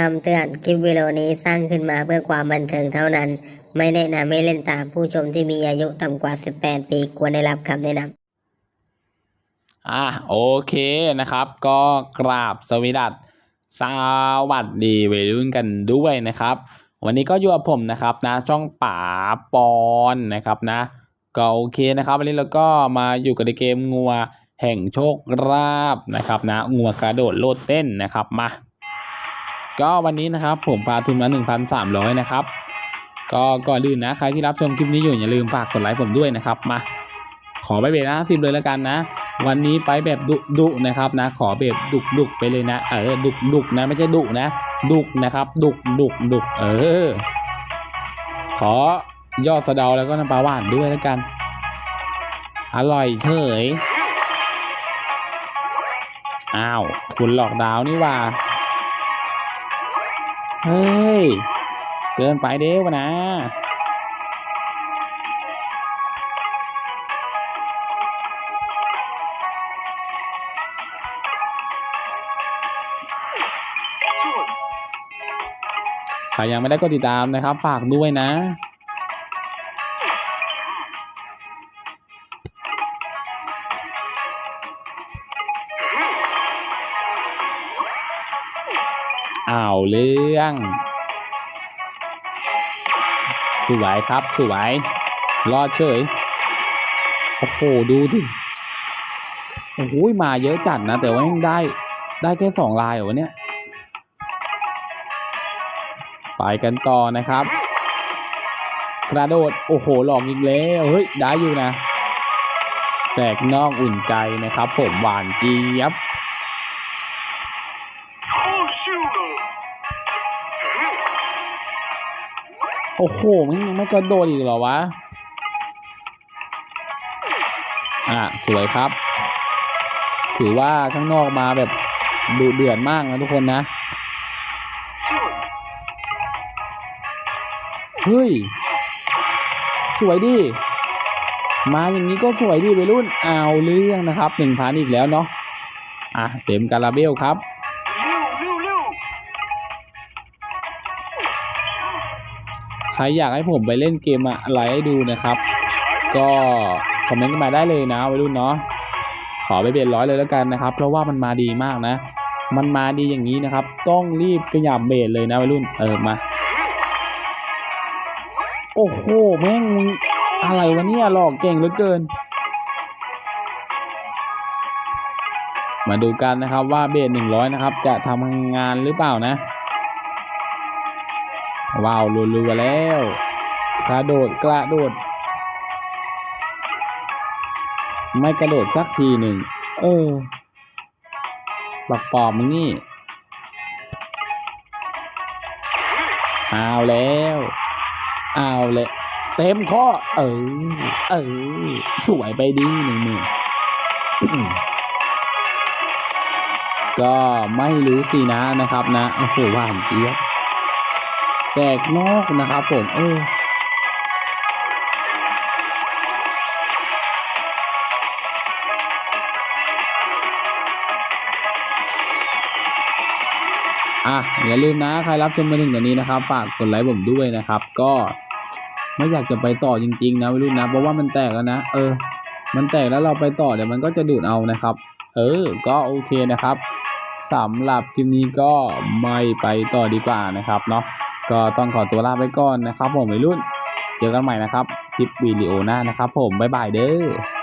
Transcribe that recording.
คำเตือนคลิปวิดีโอนี้สร้างขึ้นมาเพื่อความบันเทิงเท่านั้น ไม่แนะนำให้เล่นตามผู้ชมที่มีอายุต่ำกว่า 18 ปีควรได้รับคำแนะนำอะโอเคนะครับ ก็กราบสวีดัสสวัสดีวัยรุ่นกันด้วยนะครับ วันนี้ก็อยู่กับผมนะครับนะช่องป๋าปอนนะครับนะก็โอเคนะครับวันนี้เราก็มาอยู่กับในเกมงัวแห่งโชคราบนะครับนะงัวกระโดดโลดเต้นนะครับมา ก็วันนี้นะครับผมพาทุนมา 1,300 นะครับ ก็ก่อนอื่นนะใครที่รับชมคลิปนี้อยู่อย่าลืมฝากกดไลค์ผมด้วยนะครับมา ขอไปเบรนะสิบเลยแล้วกันนะ วันนี้ไปแบบดุดุนะครับนะ ขอแบบดุกดุกไปเลยนะเออดุกดุกนะไม่ใช่ดุนะ ดุกนะครับ ดุกดุกดุกเออ ขอยอดสะเดาแล้วก็น้ำปลาหวานด้วยแล้วกัน อร่อยเฉยอ้าวคุณหลอกดาวนี่ว่า เฮ้ย เกินไปเด้วะนะใครยังไม่ได้กดติดตามนะครับ ฝากด้วยนะ อ้าวเรื่องสวยครับสวยรอดเฉยโอ้โหดูดิโอ้โหมาเยอะจัดนะ แต่ว่ายังได้ได้แค่สองลายเหรอวะเนี่ยไปกันต่อนะครับ กระโดดโอ้โหหลอกอีกแล้วเฮ้ยได้อยู่นะ แตกนอกอุ่นใจนะครับ ผมหวานเจี๊ยบ โอ้โหมันยังไม่กระโดดอีกเหรอวะ อะ สวยครับ ถือว่าข้างนอกมาแบบดุเดือดมากนะทุกคนนะ เฮ้ย สวยดิ มาอย่างนี้ก็สวยดิไปรุ่น เอาเรื่องนะครับหนึ่งพันอีกแล้วเนาะ อะ เต็มการาเบลครับ ใครอยากให้ผมไปเล่นเกมอะไรให้ดูนะครับ ก็คอมเมนต์กันมาได้เลยนะวัยรุ่นเนาะขอไปเบียดร้อยเลยแล้วกันนะครับ เพราะว่ามันมาดีมากนะ มันมาดีอย่างนี้นะครับ ต้องรีบกระยับเบสเลยนะวัยรุ่นเออมา โอ้โหแม่งอะไรวะเนี่ยหลอกเก่งเหลือเกิน มาดูกันนะครับว่าเบสหนึ่งร้อยนะครับ จะทำงานหรือเปล่านะ ว้าวรัวๆแล้วกระโดดกระโดด ไม่กระโดดสักทีหนึ่ง เออบักปอบมึงนี่เอาแล้วเอาเลยเต็มข้อ เออ เออ สวยไปดีหนึ่งหมื่นก็ไม่รู้สินะนะครับนะ โอ้โหหวานเจี๊ยบ แตกนอกนะครับผมเอออะอย่าลืมนะใครรับชมมาถึงตอนนี้นะครับ ฝากกดไลค์ผมด้วยนะครับ ก็ไม่อยากจะไปต่อจริง ๆ นะวัยรุ่นนะเพราะว่ามันแตกแล้วนะเออ มันแตกแล้วเราไปต่อเดี๋ยวมันก็จะดูดเอานะครับ เออ ก็โอเคนะครับสำหรับคลิปนี้ก็ไม่ไปต่อดีกว่านะครับเนาะ ก็ต้องขอตัวลาไปก่อนนะครับผมวัยรุ่น เจอกันใหม่นะครับ คลิปวิดีโอหน้านะครับ ผมบ๊ายบายเด้อ